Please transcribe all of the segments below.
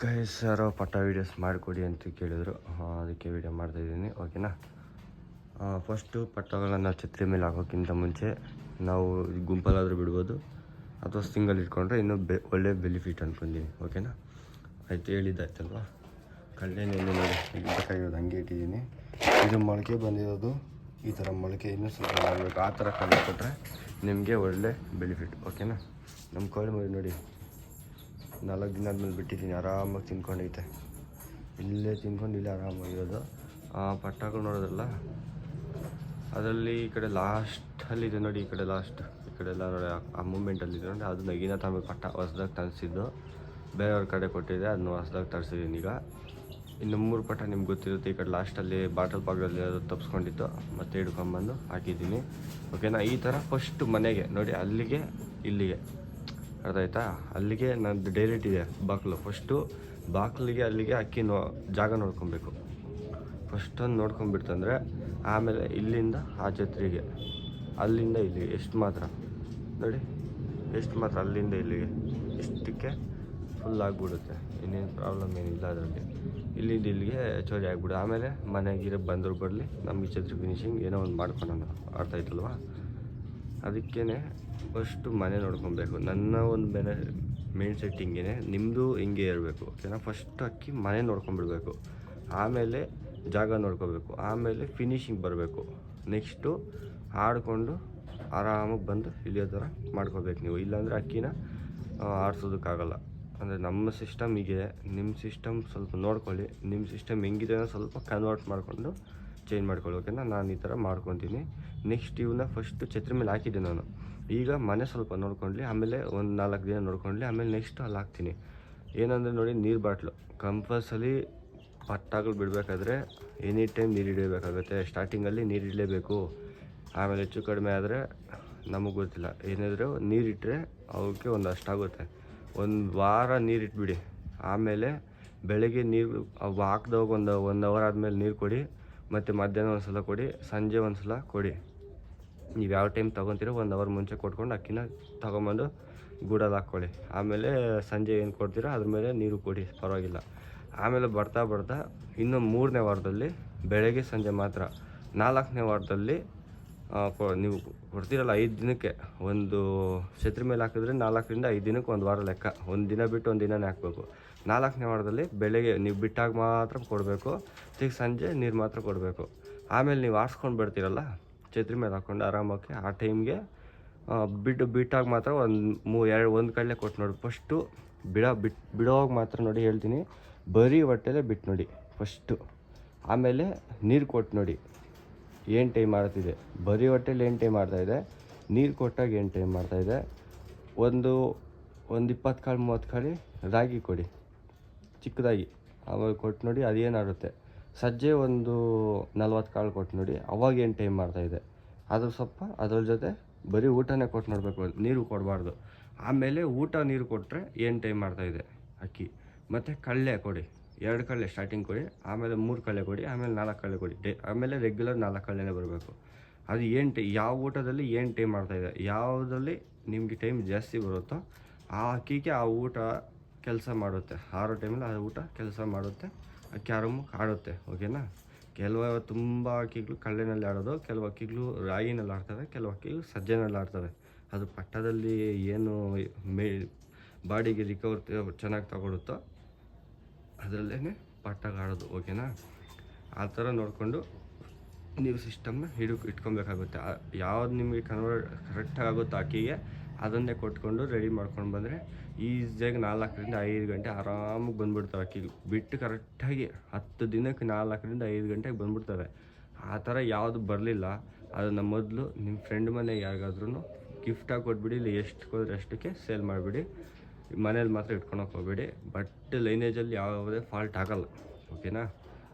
Guys ಯಾರೋ ಪಟ್ಟ videos ಮಾಡಿಕೊಡಿ ಅಂತ ಕೇಳಿದರು. ಅದಕ್ಕೆ ವೀಡಿಯೋ ಮಾಡ್ತಾಯಿದ್ದೀನಿ ಓಕೆನಾ ಫಸ್ಟು ಪಟ್ಟಗಳನ್ನು ಛತ್ರಿ ಮೇಲೆ ಹಾಕೋಕ್ಕಿಂತ ಮುಂಚೆ ನಾವು ಗುಂಪಲ್ಲಾದರೂ ಬಿಡ್ಬೋದು. ಅಥವಾ ಸಿಂಗಲ್ ಇಟ್ಕೊಂಡ್ರೆ ಇನ್ನೂ ಬೆ, ಒಳ್ಳೆ ಬೆನಿಫಿಟ್ ಅಂದ್ಕೊಂಡಿನಿ ಓಕೆನಾ ಆಯ್ತು, ಹೇಳಿದ್ದಾಯ್ತಲ್ವಾ? ಕಡಲೆನೆಲ್ಲ ನೋಡಿ ಬೇಕಾಗಿರೋದು ಹಂಗೆ ಇಟ್ಟಿದ್ದೀನಿ. ಇದು ಮೊಳಕೆ ಬಂದಿರೋದು. ಈ ಥರ ಮೊಳಕೆ ಇನ್ನೂ ಸ್ವಲ್ಪ ಮಾಡಬೇಕು. ಆ ಥರ ಕಡಲೆ ಕೊಟ್ಟರೆ ನಿಮಗೆ ಒಳ್ಳೆ ಬೆನಿಫಿಟ್ ಓಕೆನಾ ನಮ್ಮ ಕೋಳಿ ಮರಿ ನೋಡಿ. ನಾಲ್ಕು ದಿನ ಆದಮೇಲೆ ಬಿಟ್ಟಿದ್ದೀನಿ, ಆರಾಮಾಗಿ ತಿನ್ಕೊಂಡೈತೆ ಇಲ್ಲೇ ತಿನ್ಕೊಂಡು ಇಲ್ಲೇ ಆರಾಮಾಗಿರೋದು. ಆ ಪಟ್ಟಾಗಳು ನೋಡೋದಲ್ಲ, ಅದರಲ್ಲಿ ಈ ಕಡೆ ಲಾಸ್ಟಲ್ಲಿ ಇದೆ ನೋಡಿ, ಈ ಕಡೆ ಲಾಸ್ಟ್ ಈ ಕಡೆ ಎಲ್ಲ ನೋಡಿ, ಆ- ಮೂಮೆಂಟಲ್ಲಿದೆ ನೋಡಿ, ಅದು ನಗಿನ ತಮಗೆ ಪಟ್ಟ ಹೊಸ್ದಾಗಿ ತರಿಸಿದ್ದು. ಬೇರೆಯವ್ರ ಕಡೆ ಕೊಟ್ಟಿದೆ ಅದನ್ನ ಹೊಸ್ದಾಗಿ ತರಿಸಿದ್ದೀನಿ ಈಗ. ಇನ್ನು ಮೂರು ಪಟ್ಟ ನಿಮ್ಗೆ ಗೊತ್ತಿರುತ್ತೆ, ಈ ಕಡೆ ಲಾಸ್ಟಲ್ಲಿ ಬಾಟಲ್ ಪಾಗಲ್ಲಿ ಅದು ತಪ್ಸ್ಕೊಂಡಿದ್ದು ಮತ್ತೆ ಹಿಡ್ಕೊಂಬಂದು ಹಾಕಿದ್ದೀನಿ. ಓಕೆನಾ ಈ ಥರ ಫಸ್ಟ್ ಮನೆಗೆ ನೋಡಿ, ಅಲ್ಲಿಗೆ ಇಲ್ಲಿಗೆ. ಅರ್ಥ ಅಲ್ಲಿಗೆ ನಂದು ಡೈರೆಕ್ಟ್ ಇದೆ, ಬಾಕ್ಲು. ಫಸ್ಟು ಬಾಕ್ಲಿಗೆ ಅಲ್ಲಿಗೆ ಅಕ್ಕಿ ನೋ, ಜಾಗ ನೋಡ್ಕೊಬೇಕು. ಫಸ್ಟೊಂದು ಒಂದು ನೋಡ್ಕೊಂಡ್ಬಿಡ್ತಂದ್ರೆ ಆಮೇಲೆ ಇಲ್ಲಿಂದ ಆ ಛತ್ರಿಗೆ ಅಲ್ಲಿಂದ ಇಲ್ಲಿಗೆ, ಎಷ್ಟು ಮಾತ್ರ? ನೋಡಿ, ಎಷ್ಟು ಮಾತ್ರ ಅಲ್ಲಿಂದ ಇಲ್ಲಿಗೆ? ಇಷ್ಟಕ್ಕೆ ಫುಲ್ ಆಗಿಬಿಡುತ್ತೆ. ಇನ್ನೇನು ಪ್ರಾಬ್ಲಮ್ ಏನಿಲ್ಲ ಅದರಲ್ಲಿ. ಇಲ್ಲಿಂದ ಇಲ್ಲಿಗೆ ಚೋರಿ ಆಗಿಬಿಡು. ಆಮೇಲೆ ಮನೆಗಿರೋ ಬಂದರು ಬರಲಿ, ನಮಗೆ ಛತ್ರಿ ಫಿನಿಶಿಂಗ್ ಏನೋ ಒಂದು ಮಾಡ್ಕೊಳೋಣ. ಅರ್ಥ ಆಯ್ತಲ್ವಾ? ಅದಕ್ಕೇ ಫಸ್ಟು ಮನೆ ನೋಡ್ಕೊಬೇಕು. ನನ್ನ ಒಂದು ಬೆನೆ ಮೇನ್ ಸೆಟ್ಟಿಂಗೇ ನಿಮ್ಮದು ಹಿಂಗೆ ಇರಬೇಕು ಓಕೆನಾ ಫಸ್ಟ್ ಅಕ್ಕಿ ಮನೆ ನೋಡ್ಕೊಂಬಿಡ್ಬೇಕು ಆಮೇಲೆ ಜಾಗ ನೋಡ್ಕೋಬೇಕು. ಆಮೇಲೆ ಫಿನಿಶಿಂಗ್ ಬರಬೇಕು. ನೆಕ್ಸ್ಟು ಆಡಿಕೊಂಡು ಆರಾಮಾಗಿ ಬಂದು ಇಳಿಯೋ ಥರ ಮಾಡ್ಕೋಬೇಕು ನೀವು. ಇಲ್ಲಾಂದರೆ ಅಕ್ಕಿನ ಆಡಿಸೋದಕ್ಕಾಗಲ್ಲ. ಅಂದರೆ ನಮ್ಮ ಸಿಸ್ಟಮ್ ಹೀಗೆ ನಿಮ್ಮ ಸಿಸ್ಟಮ್ ಸ್ವಲ್ಪ ನೋಡ್ಕೊಳ್ಳಿ. ನಿಮ್ಮ ಸಿಸ್ಟಮ್ ಹೆಂಗಿದೆ ಸ್ವಲ್ಪ ಕನ್ವರ್ಟ್ ಮಾಡಿಕೊಂಡು ಚೇಂಜ್ ಮಾಡ್ಕೊಳ್ಳಿ ಓಕೆನಾ ನಾನು ಈ ಥರ ಮಾಡ್ಕೊತೀನಿ. ನೆಕ್ಸ್ಟ್ ಇವನ್ನ ಫಸ್ಟು ಛತ್ರಿ ಮೇಲೆ ಹಾಕಿದ್ದೆ ನಾನು. ಈಗ ಮನೆ ಸ್ವಲ್ಪ ನೋಡ್ಕೊಂಡ್ಲಿ, ಆಮೇಲೆ ಒಂದು ನಾಲ್ಕು ದಿನ ನೋಡ್ಕೊಂಡ್ಲಿ, ಆಮೇಲೆ ನೆಕ್ಸ್ಟ್ ಅಲ್ಲಿ ಹಾಕ್ತೀನಿ. ಏನಂದರೆ ನೋಡಿ, ನೀರು ಬಾಟ್ಲು. ಕಂಪಲ್ಸರಿ ಪಟ್ಟಾಗಳು ಬಿಡಬೇಕಾದ್ರೆ ಎನಿ ಟೈಮ್ ನೀರು ಹಿಡಿಯಬೇಕಾಗುತ್ತೆ. ಸ್ಟಾರ್ಟಿಂಗಲ್ಲಿ ನೀರು ಇಡಲೇಬೇಕು ಆಮೇಲೆ ಹೆಚ್ಚು ಕಡಿಮೆ ಆದರೆ ನಮಗೆ ಗೊತ್ತಿಲ್ಲ. ಏನಾದರೂ ನೀರಿಟ್ಟರೆ ಅವಕ್ಕೆ ಒಂದು ಅಷ್ಟಾಗುತ್ತೆ ಒಂದು ವಾರ ನೀರಿಟ್ಬಿಡಿ ಆಮೇಲೆ ಬೆಳಗ್ಗೆ ನೀರು ಅವು ಹಾಕ್ದವಾಗ ಒಂದು ಒಂದು ಅವರ್ ಆದಮೇಲೆ ನೀರು ಕೊಡಿ. ಮತ್ತು ಮಧ್ಯಾಹ್ನ ಒಂದು ಸಲ ಕೊಡಿ, ಸಂಜೆ ಒಂದು ಸಲ ಕೊಡಿ. ನೀವು ಯಾವ ಟೈಮ್ ತೊಗೊತೀರೋ ಒಂದು ಅವರ್ ಮುಂಚೆ ಕೊಟ್ಕೊಂಡು ಅಕ್ಕಿನ ತೊಗೊಂಬಂದು ಗೂಡಲ್ಲಿ ಹಾಕ್ಕೊಳ್ಳಿ ಆಮೇಲೆ ಸಂಜೆ ಏನು ಕೊಡ್ತೀರೋ ಅದ್ರ ಮೇಲೆ ನೀರು ಕೊಡಿ, ಪರವಾಗಿಲ್ಲ. ಆಮೇಲೆ ಬರ್ತಾ ಬರ್ತಾ ಇನ್ನೂ ಮೂರನೇ ವಾರದಲ್ಲಿ ಬೆಳಗ್ಗೆ ಸಂಜೆ ಮಾತ್ರ ನಾಲ್ಕನೇ ವಾರದಲ್ಲಿ ನೀವು ಕೊಡ್ತೀರಲ್ಲ ಐದು ದಿನಕ್ಕೆ ಒಂದು ಛತ್ರಿ ಮೇಲೆ ಹಾಕಿದ್ರೆ ನಾಲ್ಕರಿಂದ ಐದು ದಿನಕ್ಕೆ ಒಂದು ವಾರ ಲೆಕ್ಕ. ಒಂದು ದಿನ ಬಿಟ್ಟು ಒಂದು ದಿನನೇ ಹಾಕಬೇಕು. ನಾಲ್ಕನೇ ವಾರದಲ್ಲಿ ಬೆಳಗ್ಗೆ ನೀವು ಬಿಟ್ಟಾಗ ಮಾತ್ರ ಕೊಡಬೇಕು, ತಿರ್ಗಿ ಸಂಜೆ ನೀರು ಮಾತ್ರ ಕೊಡಬೇಕು. ಆಮೇಲೆ ನೀವು ಆರಿಸ್ಕೊಂಡು ಬರ್ತೀರಲ್ಲ ಛತ್ರಿ ಮೇಲೆ ಹಾಕೊಂಡು ಆರಾಮಾಗಿ ಆ ಟೈಮ್ಗೆ ಬಿಟ್ಟು ಬಿಟ್ಟಾಗ ಮಾತ್ರ ಒಂದು ಮೂ, ಎರಡು, ಒಂದು ಕಡಲೆ ಕೊಟ್ಟು ನೋಡಿ. ಫಸ್ಟು ಬಿಡೋ ಬಿಟ್ಟು ಬಿಡೋವಾಗ ಮಾತ್ರ ನೋಡಿ ಹೇಳ್ತೀನಿ. ಬರೀ ಹೊಟ್ಟೆಲೆ ಬಿಟ್ಟು ನೋಡಿ ಫಸ್ಟು ಆಮೇಲೆ ನೀರು ಕೊಟ್ಟು ನೋಡಿ. ಏನು ಟೈಮ್ ಮಾಡ್ತಿದೆ ಬರೀ ಹೊಟ್ಟೆಲಿ ಏನು ಟೈಮ್ ಮಾಡ್ತಾಯಿದೆ ನೀರು ಕೊಟ್ಟಾಗ ಏನು ಟೈಮ್ ಮಾಡ್ತಾಯಿದೆ ಒಂದು ಒಂದು ಇಪ್ಪತ್ತು ಕಾಳು, ಮೂವತ್ತು ಕಾಳು ರಾಗಿ ಕೊಡಿ. ಚಿಕ್ಕದಾಗಿ. ಆಮೇಲೆ ಕೊಟ್ಟು ನೋಡಿ ಅದೇನಾಗುತ್ತೆ ಸಜ್ಜೆ ಒಂದು ನಲ್ವತ್ತು ಕಾಳು ಕೊಟ್ಟು ನೋಡಿ, ಅವಾಗ ಏನು ಟೈಮ್ ಮಾಡ್ತಾಯಿದೆ ಅದ್ರ ಸ್ವಲ್ಪ ಅದ್ರ ಜೊತೆ ಬರೀ ಊಟನೇ ಕೊಟ್ಟು ನೋಡಬೇಕು, ನೀರು ಕೊಡಬಾರ್ದು. ಆಮೇಲೆ ಊಟ ನೀರು ಕೊಟ್ಟರೆ ಏನು ಟೈಮ್ ಮಾಡ್ತಾಯಿದೆ ಅಕ್ಕಿ. ಮತ್ತು ಕಳ್ಳೆ ಕೊಡಿ. ಎರಡು ಕಳ್ಳೆ ಸ್ಟಾರ್ಟಿಂಗ್ ಕೊಡಿ, ಆಮೇಲೆ ಮೂರು ಕಳ್ಳೆ ಕೊಡಿ, ಆಮೇಲೆ ನಾಲ್ಕು ಕಳ್ಳೆ ಕೊಡಿ. ಡೇ ಆಮೇಲೆ ರೆಗ್ಯುಲರ್ ನಾಲ್ಕು ಕಳ್ಳೆನೇ ಬರಬೇಕು. ಅದು ಏನು ಟೈ ಯಾವ ಊಟದಲ್ಲಿ ಏನು ಟೈಮ್ ಮಾಡ್ತಾಯಿದೆ ಯಾವುದರಲ್ಲಿ ನಿಮಗೆ ಟೈಮ್ ಜಾಸ್ತಿ ಬರುತ್ತೋ ಆ ಅಕ್ಕಿಗೆ ಆ ಊಟ ಕೆಲಸ ಮಾಡುತ್ತೆ. ಆರೋ ಟೈಮಲ್ಲಿ ಆ ಊಟ ಕೆಲಸ ಮಾಡುತ್ತೆ. ಆರಾಮಾಗಿ ಆಡುತ್ತೆ ಓಕೆನಾ ಕೆಲವು ತುಂಬ ಅಕ್ಕಿಗಳು ಕಳ್ಳೆನಲ್ಲಿ ಆಡೋದು ಕೆಲವು ಅಕ್ಕಿಗಳು ರಾಗಿನಲ್ಲಿ ಆಡ್ತವೆ ಕೆಲವು ಅಕ್ಕಿಗಳು ಸಜ್ಜೆನಲ್ಲಿ ಆಡ್ತವೆ ಅದು ಪಟ್ಟದಲ್ಲಿ ಏನು ಮೇ, ಬಾಡಿಗೆ ರಿಕವರ್ ಚೆನ್ನಾಗಿ ತಗೊಳುತ್ತೋ ಅದರಲ್ಲೇ ಪಟ್ಟಾಗ ಆಡೋದು ಓಕೆನಾ ಆ ಥರ ನೋಡಿಕೊಂಡು ನೀವು ಸಿಸ್ಟಮ್ನ ಹಿಡಿ, ಇಟ್ಕೊಬೇಕಾಗುತ್ತೆ. ಯಾವ್ದು ನಿಮಗೆ ಕನ್ವರ್ಟ್ ಕರೆಕ್ಟಾಗಿ ಆಗುತ್ತೋ ಅದನ್ನೇ ಕೊಟ್ಕೊಂಡು ರೆಡಿ ಮಾಡ್ಕೊಂಡು ಬಂದರೆ ಈಸಿಯಾಗಿ ನಾಲ್ಕರಿಂದ ಐದು ಗಂಟೆ ಆರಾಮಾಗಿ ಬಂದುಬಿಡ್ತವೆ ಅಕ್ಕಿಗೆ ಬಿಟ್ಟು ಕರೆಕ್ಟಾಗಿ ಹತ್ತು ದಿನಕ್ಕೆ ನಾಲ್ಕರಿಂದ ಐದು ಗಂಟೆಗೆ ಬಂದುಬಿಡ್ತವೆ. ಆ ಥರ ಯಾವುದು ಬರಲಿಲ್ಲ. ಅದನ್ನು ಮೊದಲು ನಿಮ್ಮ ಫ್ರೆಂಡ್ ಮನೆಗೆ ಯಾರಿಗಾದ್ರೂ ಗಿಫ್ಟಾಗಿ ಕೊಟ್ಬಿಡಿ, ಇಲ್ಲಿ ಎಷ್ಟು ಹೋದ್ರೆ ಅಷ್ಟಕ್ಕೆ ಸೇಲ್ ಮಾಡಿಬಿಡಿ. ಮನೇಲಿ ಮಾತ್ರ ಇಟ್ಕೊಳಕ್ಕೆ ಹೋಗಬೇಡಿ. ಬಟ್ ಲೈನೇಜಲ್ಲಿ ಯಾವುದೇ ಫಾಲ್ಟ್ ಆಗಲ್ಲ. ಓಕೆನಾ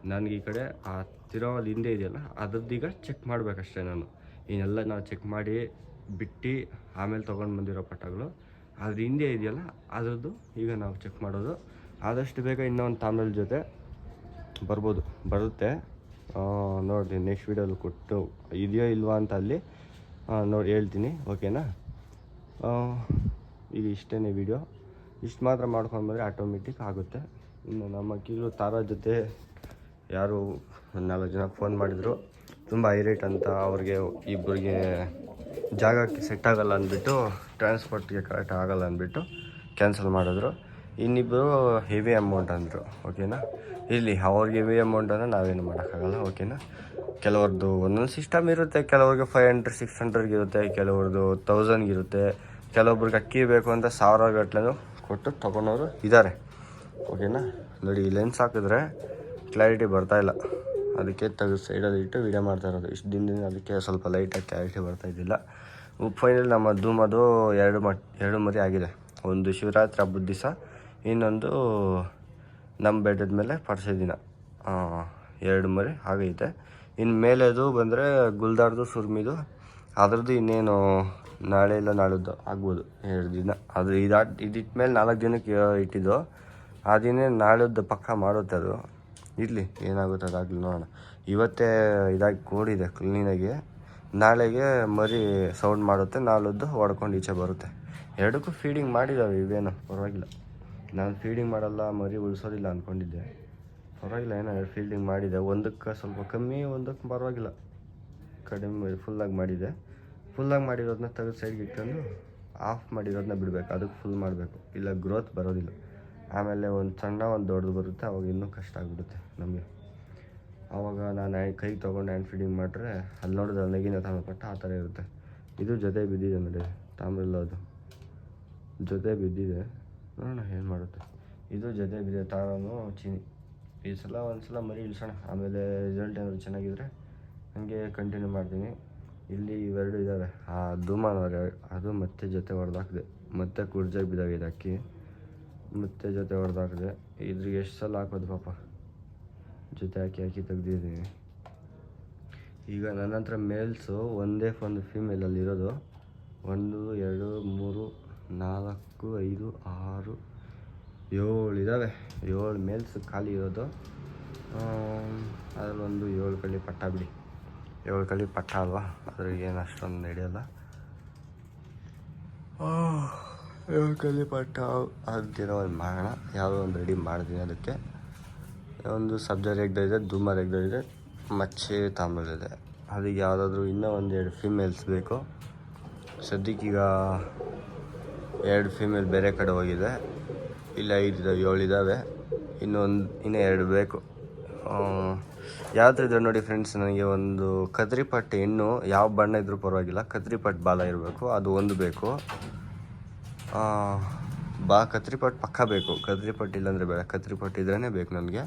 ನನಗೆ ಈ ಕಡೆ ಆ ತಿರೋವಲ್ಲಿ ಹಿಂದೆ ಇದೆಯಲ್ಲ ಅದ್ರದ್ದೀಗ ಚೆಕ್ ಮಾಡಬೇಕಷ್ಟೇ ನಾನು. ಇನ್ನೆಲ್ಲ ನಾವು ಚೆಕ್ ಮಾಡಿ ಬಿಟ್ಟು ಆಮೇಲೆ ತೊಗೊಂಡು ಬಂದಿರೋ ಪಟಗಳು. ಅದ್ರ ಹಿಂದೆ ಇದೆಯಲ್ಲ, ಅದರದ್ದು ಈಗ ನಾವು ಚೆಕ್ ಮಾಡೋದು. ಆದಷ್ಟು ಬೇಗ ಇನ್ನೊಂದು ತಾಮ್ರದ ಜೊತೆ ಬರ್ಬೋದು, ಬರುತ್ತೆ. ನೋಡಿ ನೆಕ್ಸ್ಟ್ ವೀಡಿಯೋಲಿ ಕೊಟ್ಟು ಇದೆಯೋ ಇಲ್ವಾ ಅಂತ ಅಲ್ಲಿ ನೋಡಿ, ಹೇಳ್ತೀನಿ ಓಕೆನಾ ಈಗ ಇಷ್ಟೇ ವಿಡಿಯೋ ಇಷ್ಟು ಮಾತ್ರ ಮಾಡ್ಕೊಂಡು ಬಂದರೆ ಆಟೋಮೆಟಿಕ್ ಆಗುತ್ತೆ. ಇನ್ನು ನಮ್ಮ ಕೀಳು ತಾರ ಜೊತೆ ಯಾರು ನಾಲ್ಕು ಜನ ಫೋನ್ ಮಾಡಿದರು. ತುಂಬ ಐರೇಟ್ ಅಂತ ಅವ್ರಿಗೆ ಇಬ್ಬರಿಗೆ ಜಾಗಕ್ಕೆ ಸೆಟ್ ಆಗಲ್ಲ ಅಂದ್ಬಿಟ್ಟು ಟ್ರಾನ್ಸ್ಪೋರ್ಟ್ಗೆ ಕರೆಕ್ಟ್ ಆಗಲ್ಲ ಅಂದ್ಬಿಟ್ಟು ಕ್ಯಾನ್ಸಲ್ ಮಾಡಿದ್ರು. ಇನ್ನಿಬ್ಬರು ಹೆವಿ ಅಮೌಂಟ್ ಅಂದರು ಓಕೆನಾ ಇರಲಿ ಅವ್ರಿಗೆ ಹೆವಿ ಅಮೌಂಟ್ ಅಂದರೆ ನಾವೇನು ಮಾಡೋಕ್ಕಾಗಲ್ಲ ಓಕೆನಾ ಕೆಲವ್ರದ್ದು ಒಂದೊಂದು ಸಿಸ್ಟಮ್ ಇರುತ್ತೆ, ಕೆಲವ್ರಿಗೆ ಫೈವ್ ಹಂಡ್ರೆಡ್ ಸಿಕ್ಸ್ ಹಂಡ್ರೆಡ್ಗೆ ಇರುತ್ತೆ ಕೆಲವ್ರದ್ದು ತೌಸಂಡ್ಗೆ ಇರುತ್ತೆ. ಕೆಲವೊಬ್ರಿಗೆ ಅಕ್ಕಿ ಬೇಕು ಅಂತ ಸಾವಿರ ಗಟ್ಲೆನೂ ಕೊಟ್ಟು ತೊಗೊಳೋರು ಇದ್ದಾರೆ ಓಕೆನಾ ನೋಡಿ ಲೆನ್ಸ್ ಹಾಕಿದ್ರೆ ಕ್ಲಾರಿಟಿ ಬರ್ತಾ ಇಲ್ಲ. ಅದಕ್ಕೆ ತೆಗೆದು ಸೈಡಲ್ಲಿ ಇಟ್ಟು ವೀಡಿಯೋ ಮಾಡ್ತಾ ಇರೋದು. ಇಷ್ಟು ದಿನದಿಂದ ಅದಕ್ಕೆ ಸ್ವಲ್ಪ ಲೈಟಾಗಿ ಕ್ಲಾರಿಟಿ ಬರ್ತಾ ಇದ್ದಿಲ್ಲ. ಫೈನಲ್ ನಮ್ಮ ಧೂಮದು ಎರಡು ಮ, ಎರಡು ಮರಿ ಆಗಿದೆ. ಒಂದು ಶಿವರಾತ್ರಿ ಹಬ್ಬದ ದಿವಸ, ಇನ್ನೊಂದು ನಮ್ಮ ಬೆಟ್ಟದ ಮೇಲೆ ಪರ್ಸೆ ದಿನ. ಎರಡು ಮರಿ ಆಗೈತೆ. ಇನ್ನು ಮೇಲೆದು ಬಂದರೆ ಗುಲ್ದಾರ್ದು, ಸುರ್ಮಿದು, ಅದರದ್ದು ಇನ್ನೇನು ನಾಳೆ ಇಲ್ಲ ನಾಳಿದ್ದು ಆಗ್ಬೋದು ಎರಡು ದಿನ. ಅದು ಇದಾ ಇದಿಟ್ಟ ಮೇಲೆ ನಾಲ್ಕು ದಿನಕ್ಕೆ ಇಟ್ಟಿದ್ದು. ಆ ದಿನ ನಾಳಿದ್ದು ಪಕ್ಕ ಮಾಡುತ್ತೆ ಅದು. ಇರಲಿ ಏನಾಗುತ್ತೆ ಅದಾಗಲಿ ನೋಡೋಣ. ಇವತ್ತೇ ಇದಾಗಿ ಕೂಡಿದೆ ಕ್ಲೀನಾಗಿ ನಾಳೆಗೆ ಮರಿ ಸೌಂಡ್ ಮಾಡುತ್ತೆ ನಾಳದ್ದು ಹೊಡ್ಕೊಂಡು ಈಚೆ ಬರುತ್ತೆ. ಎರಡಕ್ಕೂ ಫೀಡಿಂಗ್ ಮಾಡಿದ್ದಾವೆ ಇವೇನು. ಪರವಾಗಿಲ್ಲ. ನಾನು ಫೀಡಿಂಗ್ ಮಾಡಲ್ಲ, ಮರಿ ಉಳಿಸೋದಿಲ್ಲ ಅಂದ್ಕೊಂಡಿದ್ದೆ ಪರವಾಗಿಲ್ಲ, ಏನೋ ಎರಡು ಫೀಲ್ಡಿಂಗ್ ಮಾಡಿದೆ. ಒಂದಕ್ಕೆ ಸ್ವಲ್ಪ ಕಮ್ಮಿ, ಒಂದಕ್ಕೆ ಪರವಾಗಿಲ್ಲ. ಕಡಿಮೆ ಫುಲ್ಲಾಗಿ ಮಾಡಿದೆ. ಫುಲ್ಲಾಗಿ ಮಾಡಿರೋದನ್ನ ತೆಗೆದು ಸೈಡ್ಗೆ ಇಟ್ಕೊಂಡು ಆಫ್ ಮಾಡಿರೋದನ್ನ ಬಿಡಬೇಕು. ಅದಕ್ಕೆ ಫುಲ್ ಮಾಡಬೇಕು. ಇಲ್ಲ ಗ್ರೋತ್ ಬರೋದಿಲ್ಲ. ಆಮೇಲೆ ಒಂದು ಸಣ್ಣ ಒಂದು ದೊಡ್ಡದು ಬರುತ್ತೆ, ಅವಾಗ ಇನ್ನೂ ಕಷ್ಟ ಆಗಿಬಿಡುತ್ತೆ ನಮಗೆ. ಆವಾಗ ನಾನು ಕೈಗೆ ತೊಗೊಂಡು ಹ್ಯಾಂಡ್ ಫೀಡಿಂಗ್ ಮಾಡಿದ್ರೆ ಅಲ್ಲಿ ನೋಡಿದ್ರೆ ನಗಿನ ತಾಮ್ರಪಟ್ಟ ಆ ಥರ ಇರುತ್ತೆ. ಇದು ಜೊತೆ ಬಿದ್ದಿದೆ ನೋಡಿ ತಾಮ್ರಲ್ಲ ಅದು. ಜೊತೆ ಬಿದ್ದಿದೆ. ನೋಡೋಣ ಏನು ಮಾಡುತ್ತೆ. ಇದು ಜೊತೆ ಬಿದ್ದಿದೆ ತಾರನು ಚೀನಿ. ಈ ಸಲ ಒಂದು ಸಲ ಮರಿ ಇಳಿಸೋಣ. ಆಮೇಲೆ ರಿಸಲ್ಟ್ ಏನಾದ್ರು ಚೆನ್ನಾಗಿದ್ರೆ ಹಂಗೆ ಕಂಟಿನ್ಯೂ ಮಾಡ್ತೀನಿ. ಇಲ್ಲಿ ಇವೆರಡು ಇದ್ದಾವೆ ಆ ಧೂಮಾನವ್ರೆ ಅದು ಮತ್ತೆ ಜೊತೆ ಹೊಡೆದಾಕಿದೆ ಮತ್ತೆ ಕುರ್ಜಾಗಿ ಬಿದ್ದಾಗಿದೆ ಅಕ್ಕಿ ಮತ್ತೆ ಜೊತೆ ಹೊಡೆದಾಕಿದೆ ಇದ್ರಿಗೆ ಎಷ್ಟು ಸಲ ಹಾಕೋದು ಪಾಪ. ಜೊತೆ ಹಾಕಿ ಹಾಕಿ ತೆಗ್ದಿದ್ದೀನಿ ಈಗ ನನ್ನ ಹತ್ರ ಮೇಲ್ಸು ಒಂದೇ ಒಂದು ಫೀಮೇಲಲ್ಲಿ ಇರೋದು. ಒಂದು, ಎರಡು, ಮೂರು, ನಾಲ್ಕು, ಐದು, ಆರು, ಏಳು ಇದ್ದಾವೆ ಏಳು ಮೇಲ್ಸ್ ಖಾಲಿ ಇರೋದು. ಅದರಲ್ಲೊಂದು ಏಳು ಕಳಿ ಪಟ್ಟ ಬಿಡಿ. ಏಳು ಕಳಿ ಪಟ್ಟ ಅಲ್ವಾ? ಅದ್ರಿಗೆ ಏನು ಅಷ್ಟೊಂದು ನಡೆಯಲ್ಲ. ಏಳು ಪಾಠ ಅಂತಿರೋ ಒಂದು ಮಾಡೋಣ ಯಾವುದೋ ಒಂದು ರೆಡಿ ಮಾಡಿದ್ದೀನಿ ಅದಕ್ಕೆ. ಒಂದು ಇದೆ ಧೂಮರ್ ಎಗ್ದ ಇದೆ ಮಚ್ಚೆ ತಾಮ್ರದಿದೆ ಅದಕ್ಕೆ ಯಾವುದಾದ್ರೂ ಇನ್ನೂ ಒಂದೆರಡು ಫಿಮೇಲ್ಸ್ ಬೇಕು. ಸದ್ಯಕ್ಕೀಗ ಎರಡು ಫಿಮೇಲ್ ಬೇರೆ ಕಡೆ ಹೋಗಿದೆ. ಇಲ್ಲ, ಐದು ಇದಾವೆ, ಏಳು ಇದ್ದಾವೆ ಇನ್ನೊಂದು ಇನ್ನೂ ಎರಡು ಬೇಕು. ಯಾವ ಥರ ಇದ್ರೆ ನೋಡಿ ಫ್ರೆಂಡ್ಸ್ ನನಗೆ ಒಂದು ಕದ್ರಿಪಟ್ಟು ಹೆಣ್ಣು, ಯಾವ ಬಣ್ಣ ಇದ್ರೂ ಪರವಾಗಿಲ್ಲ. ಕದ್ರಿಪಟ್ಟು ಬಾಲ ಇರಬೇಕು, ಅದು ಒಂದು ಬೇಕು. ಬಾ ಕತ್ರಿ ಪಟ್ಟು ಪಕ್ಕ ಬೇಕು. ಕತ್ರಿ ಪಟ್ಟು ಇಲ್ಲಾಂದರೆ ಬೇಡ. ಕತ್ರಿ ಪಟ್ಟು ಇದ್ರೇ ಬೇಕು ನನಗೆ.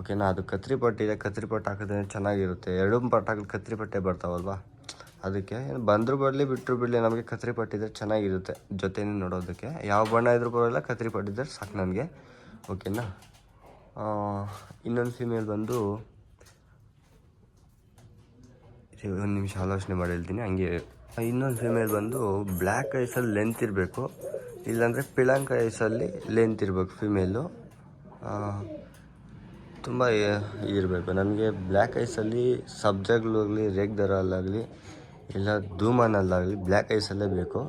ಓಕೆನಾ ಅದು ಕತ್ರಿ ಪಟ್ಟು ಇದೆ ಕತ್ರಿ ಪಟ್ಟು ಹಾಕಿದ್ರೆ ಚೆನ್ನಾಗಿರುತ್ತೆ. ಎರಡು ಪಟ್ಟು ಹಾಕಿದ್ರೆ ಕತ್ರಿ ಪಟ್ಟೆ ಬರ್ತಾವಲ್ವಾ? ಅದಕ್ಕೆ ಏನು ಬಂದರೂ ಬರಲಿ ಬಿಟ್ಟರು ಬಿಡಲಿ, ನಮಗೆ ಕತ್ರಿ ಪಟ್ಟಿದ್ರೆ ಚೆನ್ನಾಗಿರುತ್ತೆ. ಜೊತೆನೇ ನೋಡೋದಕ್ಕೆ. ಯಾವ ಬಣ್ಣ ಇದ್ರೂ ಬರೋಲ್ಲ ಕತ್ರಿ ಪಟ್ಟಿದ್ರೆ ಸಾಕು ನನಗೆ. ಓಕೆನಾ ಇನ್ನೊಂದು ಫಿಮೇಲ್ ಬಂದು ಒಂದು ನಿಮಿಷ ಆಲೋಚನೆ ಮಾಡಿ ಹೇಳ್ತೀನಿ. ಹಂಗೆ ಇನ್ನೊಂದು ಫಿಮೇಲ್ ಬಂದು ಬ್ಲ್ಯಾಕ್ ಐಸಲ್ಲಿ ಲೆಂತ್ ಇರಬೇಕು. ಇಲ್ಲಾಂದರೆ ಪಿಳಾಂಕ ಐಸಲ್ಲಿ ಲೆಂತ್ ಇರಬೇಕು ಫಿಮೇಲು ತುಂಬ ಇರಬೇಕು. ನನಗೆ ಬ್ಲ್ಯಾಕ್ ಐಸಲ್ಲಿ ಸಬ್ಜಾಗ್ಲಾಗಲಿ ರೇಗ್ ದರಲ್ಲಾಗಲಿ ಇಲ್ಲ ಧೂಮನಲ್ಲಾಗಲಿ ಬ್ಲ್ಯಾಕ್ ಐಸಲ್ಲೇ ಬೇಕು.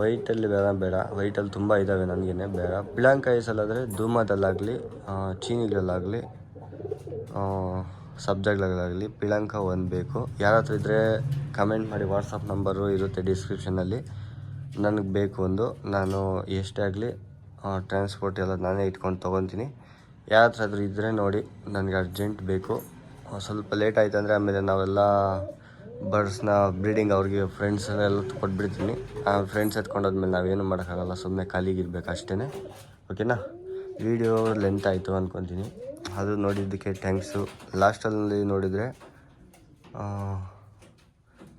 ವೈಟಲ್ಲಿ ಬೇಡ ಬೇಡ. ವೈಟಲ್ಲಿ ತುಂಬ ಇದ್ದಾವೆ ನನಗೇನೆ ಬೇಡ. ಪಿಳಾಂಕ ಐಸಲ್ಲಾದರೆ ಧೂಮದಲ್ಲಾಗಲಿ ಚೀನಿಗಳಲ್ಲಾಗಲಿ ಸಬ್ಜೆಕ್ಟ್ಗಳಾಗಲಿ ಪಿಳಂಕ ಒಂದು ಬೇಕು. ಯಾರ ಹತ್ರ ಇದ್ದರೆ ಕಮೆಂಟ್ ಮಾಡಿ ವಾಟ್ಸಪ್ ನಂಬರು ಇರುತ್ತೆ ಡಿಸ್ಕ್ರಿಪ್ಷನಲ್ಲಿ ನನಗೆ ಬೇಕು ಒಂದು. ನಾನು ಎಷ್ಟೇ ಆಗಲಿ ಟ್ರಾನ್ಸ್ಪೋರ್ಟ್ ಎಲ್ಲ ನಾನೇ ಇಟ್ಕೊಂಡು ತೊಗೊತೀನಿ. ಯಾರ ಹತ್ರ ಆದರೂ ಇದ್ದರೆ ನೋಡಿ, ನನಗೆ ಅರ್ಜೆಂಟ್ ಬೇಕು. ಸ್ವಲ್ಪ ಲೇಟ್ ಆಯ್ತು ಅಂದರೆ ಆಮೇಲೆ ನಾವೆಲ್ಲ ಬರ್ಡ್ಸ್ನ ಬ್ರೀಡಿಂಗ್ ಅವ್ರಿಗೆ ಫ್ರೆಂಡ್ಸ್ ಎಲ್ಲ ಕೊಟ್ಬಿಡ್ತೀನಿ. ಆ ಫ್ರೆಂಡ್ಸ್ ಎತ್ಕೊಂಡಾದ್ಮೇಲೆ ನಾವೇನು ಮಾಡೋಕ್ಕಾಗಲ್ಲ. ಸುಮ್ಮನೆ ಖಾಲಿಗಿರ್ಬೇಕು ಅಷ್ಟೇ ಓಕೆನಾ ವಿಡಿಯೋ ಲೆಂತ್ ಆಯಿತು ಅಂದ್ಕೊತೀನಿ ಅದು ನೋಡಿದ್ದಕ್ಕೆ ಥ್ಯಾಂಕ್ಸು. ಲಾಸ್ಟಲ್ಲಿ ನೋಡಿದರೆ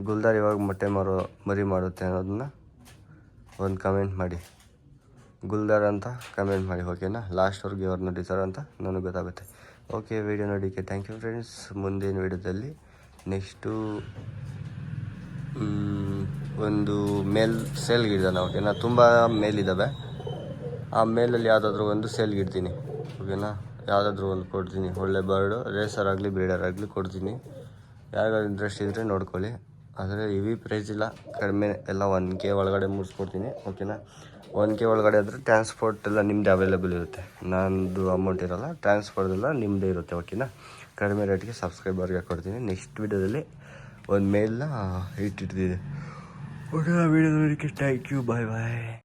ಗುಲ್ದಾರ್ ಇವಾಗ ಮೊಟ್ಟೆ ಮಾರೋ, ಮರಿ ಮಾಡುತ್ತೆ ಅನ್ನೋದನ್ನ ಒಂದು ಕಮೆಂಟ್ ಮಾಡಿ. ಗುಲ್ದಾರ್ ಅಂತ ಕಮೆಂಟ್ ಮಾಡಿ ಓಕೆನಾ ಲಾಸ್ಟ್ವರೆಗೆ ಅವ್ರು ನೋಡಿದ್ದಾರೆ ಅಂತ ನನಗೆ ಗೊತ್ತಾಗುತ್ತೆ. ಓಕೆ ವಿಡಿಯೋ ನೋಡಿಕ್ಕೆ ಥ್ಯಾಂಕ್ ಯು ಫ್ರೆಂಡ್ಸ್ ಮುಂದಿನ ವಿಡಿಯೋದಲ್ಲಿ ನೆಕ್ಸ್ಟು ಒಂದು ಮೇಲ್ ಸೇಲ್ಗಿಡ್ದಾನೆ ಓಕೆನಾ ತುಂಬ ಮೇಲಿದ್ದಾವೆ ಆ ಮೇಲಲ್ಲಿ ಯಾವುದಾದ್ರೂ ಒಂದು ಸೇಲ್ಗಿಡ್ತೀನಿ ಓಕೆನಾ ಯಾವುದಾದ್ರೂ ಒಂದು ಕೊಡ್ತೀನಿ. ಒಳ್ಳೆ ಬರ್ಡು ರೇಸರ್ ಆಗಲಿ ಬ್ರೀಡರ್ ಆಗಲಿ ಕೊಡ್ತೀನಿ. ಯಾರಿಗಾದ್ರು ಇಂಟ್ರೆಸ್ಟ್ ಇದ್ದರೆ ನೋಡ್ಕೊಳ್ಳಿ. ಆದರೆ ಇವಿ ಪ್ರೈಸ್ ಇಲ್ಲ. ಕಡಿಮೆ ಎಲ್ಲ ಒನ್ ಕೆ ಒಳಗಡೆ ಮುಗಿಸ್ಕೊಡ್ತೀನಿ ಓಕೆನಾ ಒನ್ ಕೆ ಒಳಗಡೆ ಆದರೆ ಟ್ರಾನ್ಸ್ಪೋರ್ಟ್ ಎಲ್ಲ ನಿಮ್ಮದೇ ಅವೈಲೇಬಲ್ ಇರುತ್ತೆ. ನಂದು ಅಮೌಂಟ್ ಇರೋಲ್ಲ. ಟ್ರಾನ್ಸ್ಪೋರ್ಟ್ ಎಲ್ಲ ನಿಮ್ಮದೇ ಇರುತ್ತೆ. ಓಕೆನಾ ಕಡಿಮೆ ರೇಟ್ಗೆ ಸಬ್ಸ್ಕ್ರೈಬರ್ಗೆ ಕೊಡ್ತೀನಿ. ನೆಕ್ಸ್ಟ್ ವೀಡಿಯೋದಲ್ಲಿ ಒಂದು ಮೇಲ್ನ ಇಟ್ಟಿರ್ತೀನಿ ಓಕೆ ವೀಡಿಯೋ ನೋಡೋಕ್ಕೆ ಥ್ಯಾಂಕ್ ಯು ಬಾಯ್ ಬಾಯ್